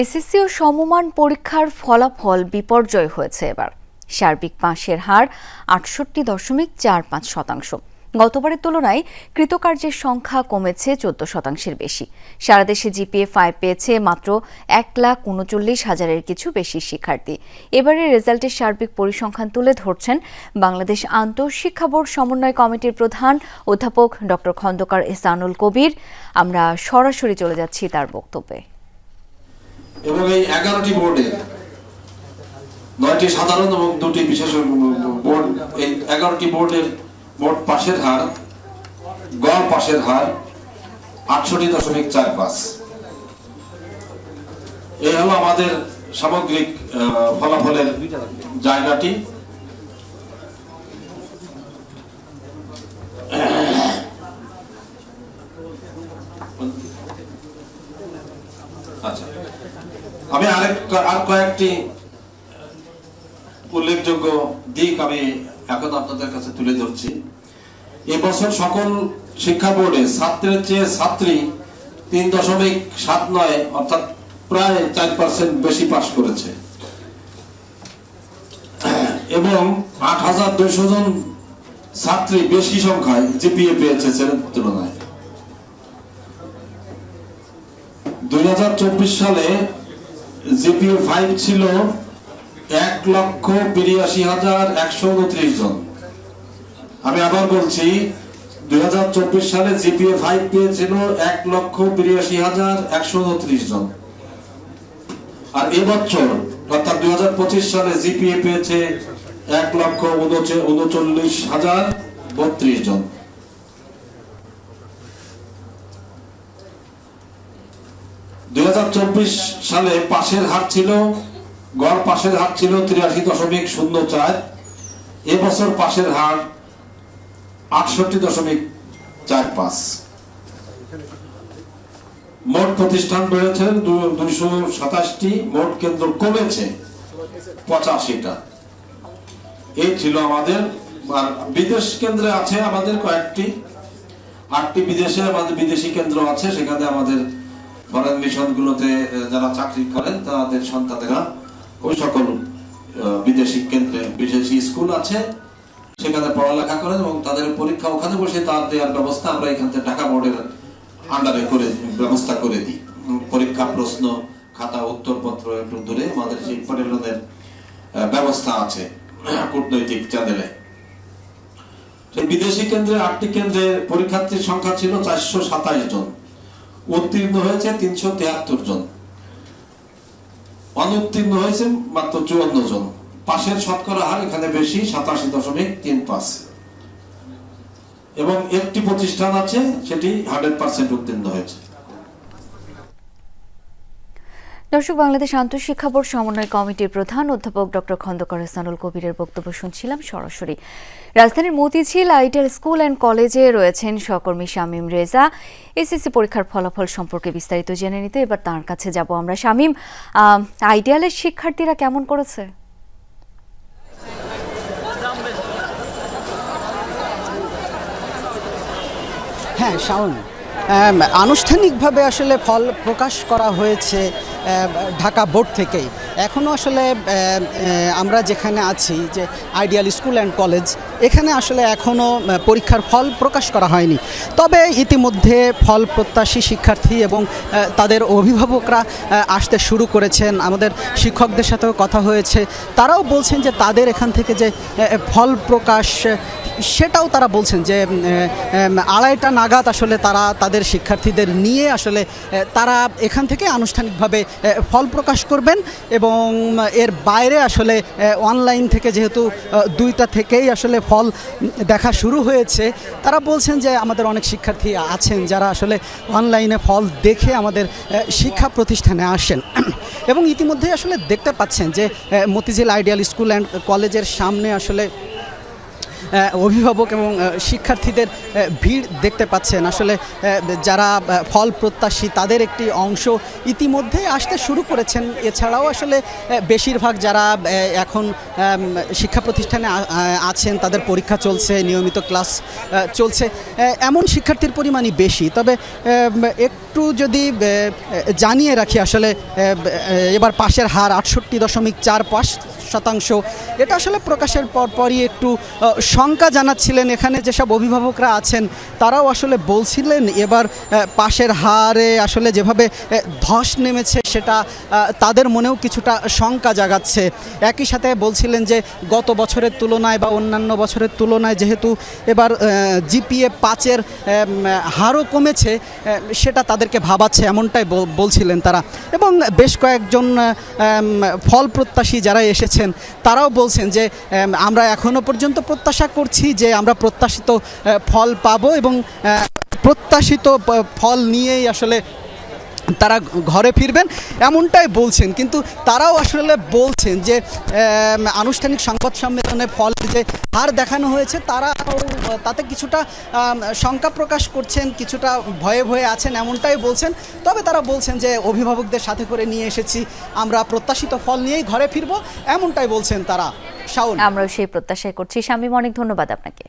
SSC ও সমমান পরীক্ষার ফলাফল বিপর্যয় হয়েছে এবার। সার্বিক পাশের হার আটষট্টি দশমিক চার পাঁচ শতাংশ। গতবারের তুলনায় কৃতকার্যের সংখ্যা কমেছে চোদ্দ শতাংশের বেশি। সারা দেশে জিপিএ ফাইভ পেয়েছে মাত্র এক লাখ উনচল্লিশ হাজারের কিছু বেশি শিক্ষার্থী। এবারের রেজাল্টের সার্বিক পরিসংখ্যান তুলে ধরছেন বাংলাদেশ আন্তঃশিক্ষা বোর্ড সমন্বয় কমিটির প্রধান অধ্যাপক ডক্টর খন্দকার এহসানুল কবির। আমরা সরাসরি চলে যাচ্ছি তার বক্তব্যে। এবং এই এগারোটি বোর্ডে নয়টি সাধারণ এবং দুটি বিশেষ বোর্ড, এই এগারোটি বোর্ডের মোট পাশের হার, গড় পাশের হার আটষট্টি দশমিক চার পাঁচ। এই হলো আমাদের সামগ্রিক ফলাফলের জায়গাটি। আচ্ছা। আমি আরেক আর কয়েকটি উল্লেখযোগ্য দিক আমি এখন আপনাদের কাছে তুলে ধরছি। এবছর সকল শিক্ষা বোর্ডে ছাত্রের চেয়ে ছাত্রী তিন দশমিক সাত নয় অর্থাৎ প্রায় চার পার্সেন্ট বেশি পাশ করেছে। এবং আট হাজার দুইশো জন ছাত্রী বেশি সংখ্যায় জিপিএ পেয়েছে সেটার তুলনায়। দুই সালে জিপিএ ফাইভ ছিল এক লক্ষ বিরাশি হাজার একশো উনত্রিশ জন। আমি আবার বলছি, দুই সালে জিপিএ ফাইভ পেয়েছিল এক লক্ষ বিরাশি হাজার একশো উনত্রিশ জন। আর এবছর, অর্থাৎ দুই হাজার পঁচিশ সালে জিপিএ পেয়েছে এক লক্ষ উনচল্লিশ হাজার বত্রিশ জন। দুই হাজার চব্বিশ সালে পাশের হার ছিল, গড় পাশের হার ছিল তিরাশি দশমিক শূন্য চার। এবছর পাশের হার আটষট্টি দশমিক চার পাঁচ। মোট প্রতিষ্ঠান বেড়েছে দুইশো সাতাশটি, মোট কেন্দ্র কমেছে পঁচাশিটা। এই ছিল আমাদের, আর বিদেশ কেন্দ্রে আছে আমাদের কয়েকটি, আটটি বিদেশে আমাদের বিদেশি কেন্দ্র আছে, সেখানে আমাদের ফরেন মিশন গুলোতে যারা চাকরি করেন তাদের সন্তানেরা ওই সকল বিদেশি কেন্দ্রে বিদেশি স্কুল আছে সেখানে পড়ালেখা করেন এবং তাদের পরীক্ষা ওখানে বসে তার দেওয়ার ব্যবস্থা আমরা এখান থেকে ঢাকা বোর্ডের আন্ডারে করে ব্যবস্থা করে দিই। পরীক্ষা প্রশ্ন খাতা উত্তরপত্র একটু দূরে আমাদের সেই আহ, ব্যবস্থা আছে কূটনৈতিক চ্যানেলে বিদেশি কেন্দ্রে আটটি কেন্দ্রে পরীক্ষার্থীর সংখ্যা ছিল চারশো সাতাইশ জন। উত্তীর্ণ হয়েছে তিনশো তেহাত্তর জন। অনুত্তীর্ণ হয়েছে মাত্র চুয়ান্ন জন। পাশের শতকরা হার এখানে বেশি, সাতাশি দশমিক তিন পাঁচ। এবং একটি প্রতিষ্ঠান আছে, সেটি হান্ড্রেড পার্সেন্ট উত্তীর্ণ হয়েছে। দর্শক, বাংলাদেশ আন্তঃশিক্ষা বোর্ড সমন্বয় কমিটির প্রধান অধ্যাপক ডক্টর খন্দকার হাসানুল কবিরের বক্তব্য শুনছিলাম সরাসরি। রাজধানীর মতিঝিল আইটার স্কুল অ্যান্ড কলেজে রয়েছেন সহকর্মী শামীম রেজা। এসএসসি পরীক্ষার ফলাফল সম্পর্কে বিস্তারিত জেনে নিতে এবার তার কাছে যাব আমরা। শামীম আইডিয়ালের শিক্ষার্থীরা কেমন করেছে? হ্যাঁ শাওন আনুষ্ঠানিকভাবে আসলে ফল প্রকাশ করা হয়েছে। ঢাকা বোর্ড থেকেই। এখনও আসলে আমরা যেখানে আছি, যে আইডিয়াল স্কুল অ্যান্ড কলেজ, এখানে আসলে এখনও পরীক্ষার ফল প্রকাশ করা হয়নি। তবে ইতিমধ্যে ফল প্রত্যাশী শিক্ষার্থী এবং তাদের অভিভাবকরা আসতে শুরু করেছেন। আমাদের শিক্ষকদের সাথেও কথা হয়েছে। তারাও বলছেন যে তাদের এখান থেকে যে ফল প্রকাশ, সেটাও তারা বলছেন যে আড়াইটা নাগাদ আসলে তারা তাদের শিক্ষার্থীদের নিয়ে আসলে তারা এখান থেকে আনুষ্ঠানিকভাবে ফল প্রকাশ করবেন এবং এর বাইরে আসলে অনলাইন থেকে যেহেতু দুইটা থেকেই আসলে ফল দেখা শুরু হয়েছে, তারা বলছেন যে আমাদের অনেক শিক্ষার্থী আছেন যারা আসলে অনলাইনে ফল দেখে আমাদের শিক্ষা প্রতিষ্ঠানে আসেন। এবং ইতিমধ্যে আসলে দেখতে পাচ্ছেন যে মতিঝিল আইডিয়াল স্কুল অ্যান্ড কলেজের সামনে আসলে অভিভাবক এবং শিক্ষার্থীদের ভিড় দেখতে পাচ্ছেন। আসলে যারা ফল প্রত্যাশী তাদের একটি অংশ ইতিমধ্যেই আসতে শুরু করেছেন। এছাড়াও আসলে বেশিরভাগ যারা এখন শিক্ষা প্রতিষ্ঠানে আছেন তাদের পরীক্ষা চলছে নিয়মিত ক্লাস চলছে। এমন শিক্ষার্থীর পরিমাণই বেশি। তবে আম, একটু যদি জানিয়ে রাখি আসলে এবার পাশের হার আটষট্টি দশমিক চার পাঁচ শতাংশ। এটা আসলে প্রকাশের পরপরই একটু শঙ্কা জানাচ্ছিলেন এখানে যেসব অভিভাবকরা আছেন, তারাও আসলে বলছিলেন এবার পাশের হারে আসলে যেভাবে ধস নেমেছে সেটা তাদের মনেও কিছুটা শঙ্কা জাগাচ্ছে। একই সাথে বলছিলেন যে গত বছরের তুলনায় বা অন্যান্য বছরের তুলনায় যেহেতু এবার জিপিএ পাঁচের হারও কমেছে সেটা সেটা তাদেরকে ভাবাচ্ছে, এমনটাই বল- বলছিলেন তারা। এবং বেশ কয়েকজন ফল প্রত্যাশী যারা এসেছেন, তারাও বলছেন যে আমরা এখনও পর্যন্ত প্রত্যাশা করছি যে আমরা প্রত্যাশিত ফল পাবো এবং প্রত্যাশিত ফল নিয়েই আসলে তারা ঘরে ফিরবেন, এমনটাই বলছেন। কিন্তু তারাও আসলে বলছেন যে আনুষ্ঠানিক সংবাদ সম্মেলনে ফল যে হার দেখানো হয়েছে তারা তাতে কিছুটা শঙ্কা প্রকাশ করছেন, কিছুটা ভয়ে ভয়ে আছেন, এমনটাই বলছেন। তবে তারা বলছেন যে, অভিভাবকদের সাথে করে নিয়ে এসেছি, আমরা প্রত্যাশিত ফল নিয়েই ঘরে ফিরবো, এমনটাই বলছেন তারা। শাওন। আমরাও সেই প্রত্যাশাই করছি। শামীম, অনেক ধন্যবাদ আপনাকে।